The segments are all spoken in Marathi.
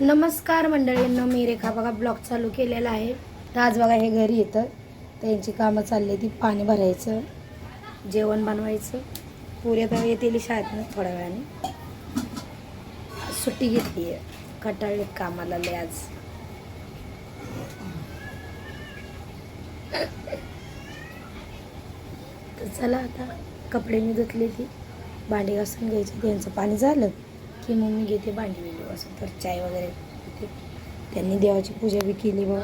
नमस्कार मंडळींना मी रेखा बघा ब्लॉग चालू केलेला आहे. तर आज बघा हे घरी येतं. त्यांची कामं चालली ती पाणी भरायचं जेवण बनवायचं. पुऱ्या तर येतील शाळेतनं थोड्या वेळाने. सुट्टी घेतली आहे. कटाळले कामाला लय आज. तर चला आता कपडे मी धुतले ती भांडी घासून घ्यायची त्यांचं पाणी झालं. की मग मी घेते भांडी असं. तर चाय वगैरे घेते त्यांनी देवाची पूजा बी केली बघ.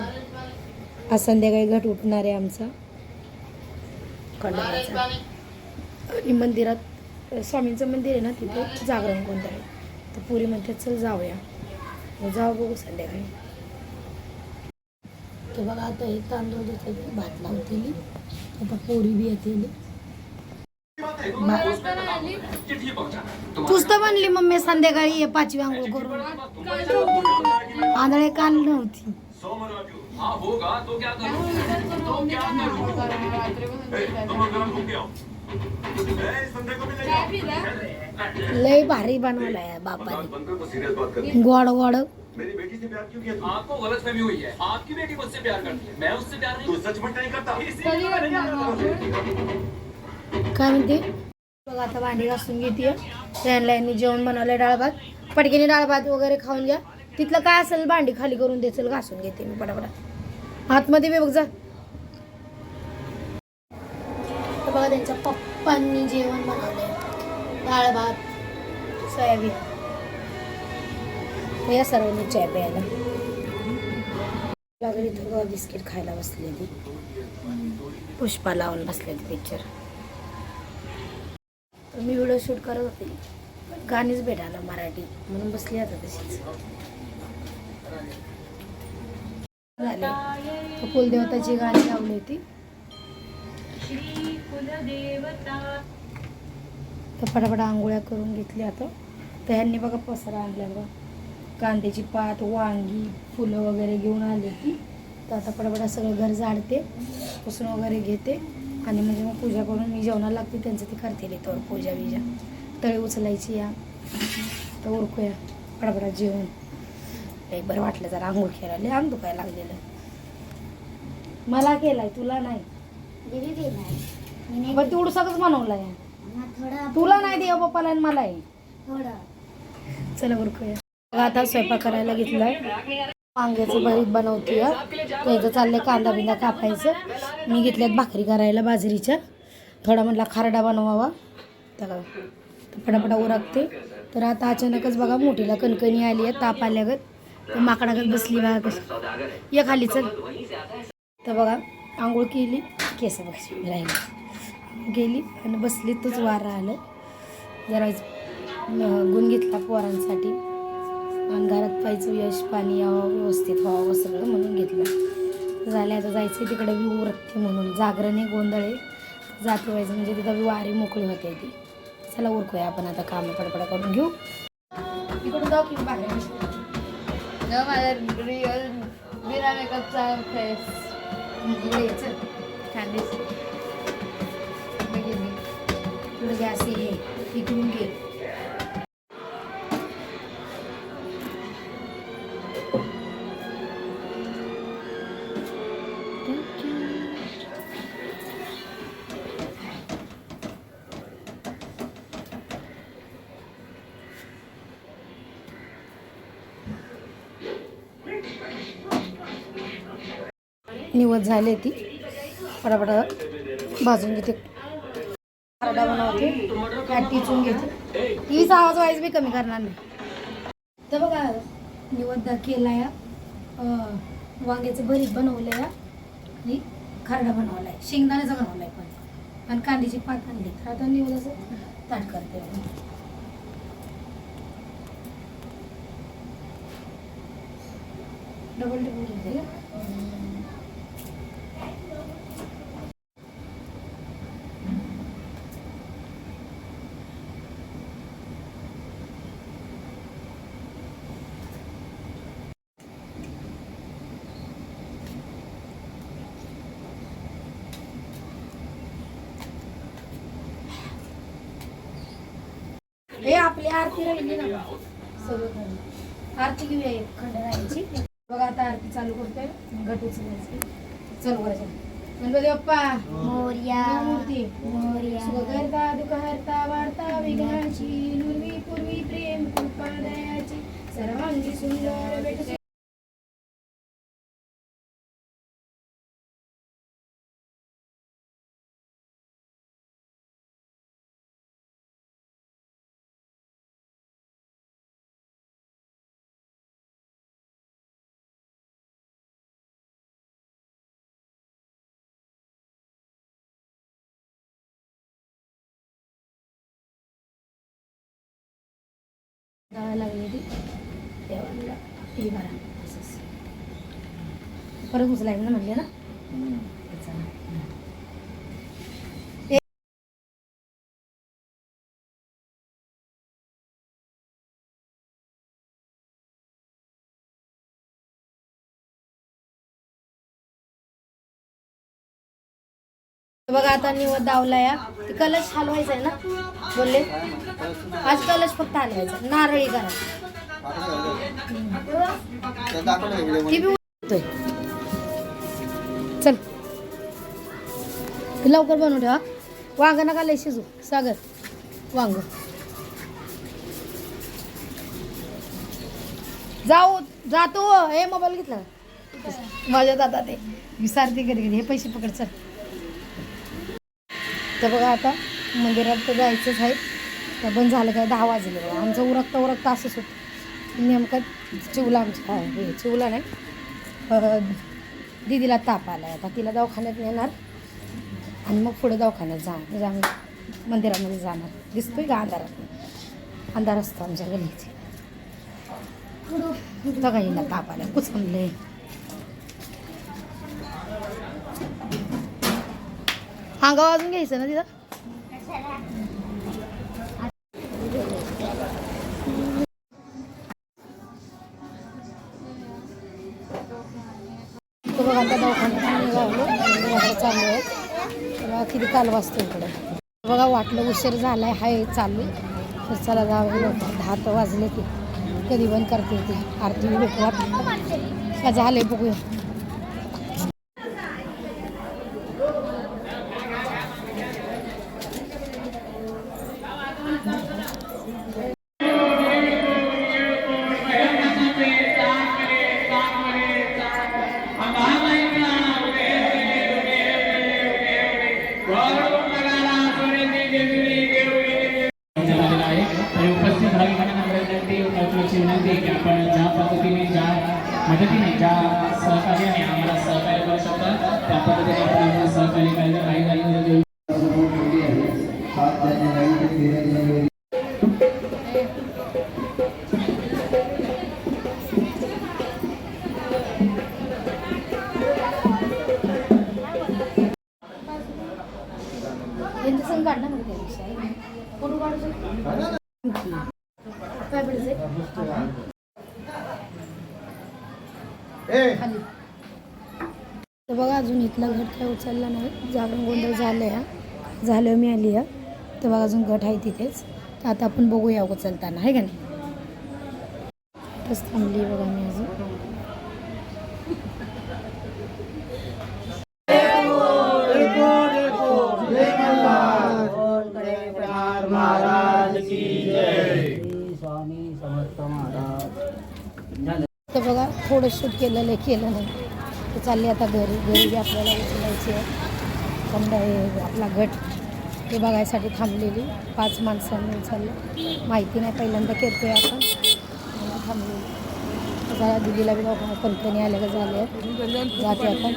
आज संध्याकाळी घट उठणार आहे आमचा. खंडोबाचा. आणि मंदिरात स्वामींचं मंदिर आहे ना तिथे जागरण कोणतं आहे. तर पुरी म्हणते चल जाऊया. मग जाऊ बघू संध्याकाळी. तर बघा आता हे तांदूळ देते भात लावते आता पोरी बी येते तूच तर म्हणली मम्मी संध्याकाळी ये पाचवी आंघोळ करून. आंधळे काल नव्हती. हाँ होगा तो क्या करूं तो क्या करूं तुम लोग जरा घूम के आओ ए, संध्या को भी ले जाओ लय भारी बनवलाय बापाने. बनकर को सीरियस बात कर गोड गोड. मेरी बेटी से प्यार क्यों किया तूने? आपको गलतफहमी हुई है आपकी बेटी मुझसे प्यार करती है। मैं उससे प्यार नहीं तू सच में नहीं करता। काय म्हणते? बघा आता भांडी घासून घेते त्यांना यांनी जेवण बनवलंय डाळ भात. पटकीने डाळ भात वगैरे खाऊन घ्या. तिथलं काय असेल भांडी खाली करून देचल घासून घेते मी पटापटा. आतमध्ये बी बघ जा. बघा त्यांच्या पप्पांनी जेवण बनवलंय. डाळ भात सोयाबीन. या सर्वांनी चाय प्यायला. लागली थोडं बिस्किट खायला बसलेली. पुष्पा लावून बसलेली पिक्चर मी व्हिडिओ शूट करत होते. गाणीच भेटायला मराठी. म्हणून बसली आता तशीच. झाले. तर कुलदेवताची गाणी लावली होती. तर फटाफट आंघोळ्या करून घेतल्या आता. तर ह्यांनी बघा पसरा आणला बघा. कांद्याची पात वांगी फुलं वगैरे घेऊन आली होती. तर आता फटाफटा सगळं घर झाडते. पुसून वगैरे घेते. आणि म्हणजे मग पूजा करून मी जेवणाला लागते त्यांचं ते करते तर पूजा बिजा. तळी उचलायची या. तर उरकूया. पटापटा जेवण. लई बरं वाटलं जरा आंघोळ खेळायला अंग दुखायला लागलेलं. मला केलाय तुला नाही. दिदी ते नाही पण तू सगळंच बनवलाय. तुला नाही देव बाप्पाला आणि मला आहे चला उरकूया. आता स्वयंपाक करायला घेतलाय. वांग्याचं भरीत बनवते त्याचं चाललंय कांदा बिंदा कापायचं. मी घेतल्यात भाकरी करायला बाजरीच्या. थोडा म्हटला खारडा बनवावा. तर तर पटापटा उरकते. तर आता अचानकच बघा मोठीला कणकणी आली आहे ताप आल्यागत. तर माकडागत बसली बघा कशी. ये खाली चल. तर बघा आंघोळ केली. केस बघा राहिली. गेली आणि बसली तोच वार राहिलं. जरा गुण घेतला पोरांसाठी. आणि घरात पाहिजे यश पाणी यावं व्यवस्थित व्हावं सगळं म्हणून घेतलं. झालं आता जायचं तिकडे उरकते म्हणून. जागरणे गोंधळे जाते व्हायचं म्हणजे तिथं वारी मोकळी होते ती. चला उरकूया आपण आता कामं पडपडा करून घेऊ. इकडून जाऊ की बाहेर? रिअल बिना मेकअपचा फेस. गॅस हे. इकडून घे. निवड झाली ती. पटापटा भाजून घेते. खरडा बनवते. त्यात टिचून घेते. तीच आवाज वाईज मी कमी करणार नाही. तर बघा निवड केला या. वांग्याचं भरीत बनवलं या. आणि खरडा बनवला आहे शेंगदाण्याचा बनवला आहे पण. आणि कांद्याची पात आणली. तर आता निवडाचं ताट करते डबल डबल घेते. हे आपली आरती राहिली ना. आरती घेऊया एक खंडरायाची बघा आता आरती चालू करतोय. घट उचलायची चल करायचं गणपती बाप्पा. मोर्या. मूर्ती. मोर्या. सुखकर्ता दुःखहर्ता वार्ता विघ्नाची पूर्वी प्रेम कृपा दयाची सर्वांगी सुंदर भेट. जावं लागली ती देवाला ती भरा असंच. परत उचलाय ना म्हणले ना चला. बघा आता निवड दावला या. ते कलश हलवायचा आहे ना? बोलले. आज कलश फक्त हलवायचा. नारळी करा. चल. लवकर बनवून ठेवा. वांग नका लय शिजू. सागर वांग. जाऊ जातो. हे मोबाईल घेतला. माझ्या दादा ते विसारते कधी कधी हे पैसे पकड चल. तर बघा आता मंदिरात तर जायचंच आहे. तर बंद झालं काय? दहा वाजले बघा. आमचं उरकता उरकता असंच होतं. नेमकं चिवला आमच्या काय हे चिवला नाही. दिदीला दीदीला ताप आला आता तिला दवाखान्यात नेणार. आणि मग पुढे दवाखान्यात जा म्हणजे आम्ही मंदिरामध्ये जाणार. दिसतोय का अंधारात? अंधार असतो आमच्या गलीचे बघा हिला ताप आला कुचमले हांगा अजून घ्यायचं ना तिथं तो बघा आता दवाखान्यात निघालो चालू आहे बघा किती काल वाजतो इकडे बघा वाटलं उशीर झाला आहे हाय चालू तर चला जाऊ लवकर दहा तर वाजले ते कधी पण करते ती आरती भेटू का झाले बघूया Brother. तर बघा अजून इथला घट काय उचलला नाही. जागरण गोंधळ झालं या झालं मी आली आहे तर बघा अजून घट आहे तिथेच. तर आता आपण बघूया उचलताना आहे का नाही? तस थांबली बघा मी अजून. तर बघा थोडं शूट केलेलं आहे केलं नाही चालले आता घरी. घरी आपल्याला उचलायची आहे समजा हे आपला गट हे बघायसाठी थांबलेली. पाच माणसांनी उचललं. माहिती नाही पहिल्यांदा करतोय आपण. थांबलेली. जरा दिदीला बी दवाखान्यात कणकणी आल्या का झाले जाते आता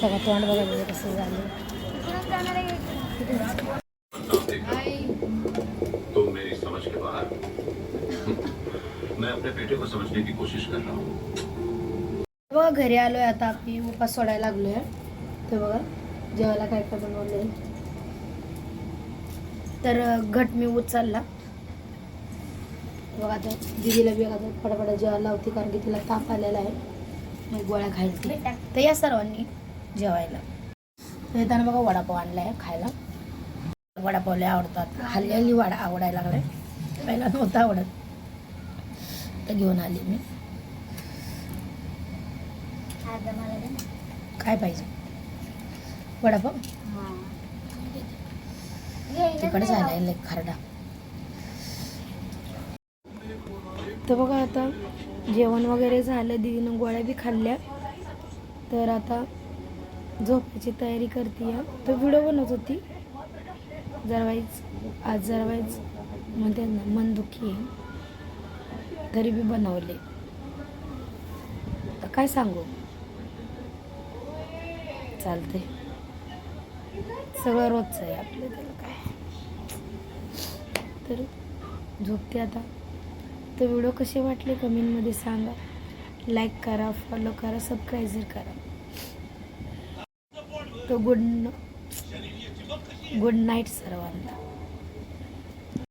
सगळं तोंड बघायला कसं झालं तुम मेरी समझ के बाहर. मैं अपने बेटे को समझने की कोशिश कर रहा हूँ. बघा घरी आलोय आता मी उपास सोडायला लागलोय. तर बघा जेवायला काय काय बनवलंय. तर घट मी उचलला. बघा आता दिदीला बी आता पटापटा जेवायला लावते कारण की तिला ताप आलेला आहे. मग गोळ्या खायची तर या सर्वांनी जेवायला. तर येताना बघा वडापाव आणलाय खायला. वडापाव लय आवडतात. हल्ली हल्ली वडा आवडायला लागलाय. पहिला नव्हता आवडत. तर घेऊन आली मी. काय पाहिजे? वडापाव? हा. तिकडे झालाय लय खारडा. तर बघा आता जेवण वगैरे झालं दीदीनं गोळ्या बी खाल्ल्या. तर आता झोपायची तयारी करते तो व्हिडिओ बनवत होती. जरवाईच आज जरवाईच म्हणते ना मन दुखी आहे. तरी बी बनवले. तर काय सांगू? चालते सगळं रोजचं आहे आपलं त्याला काय. तर झोपते आता. तर व्हिडिओ कसे वाटले कमेंटमध्ये सांगा. लाईक करा फॉलो करा सबस्क्राईब करा. तर गुड गुड नाईट सर्वांना.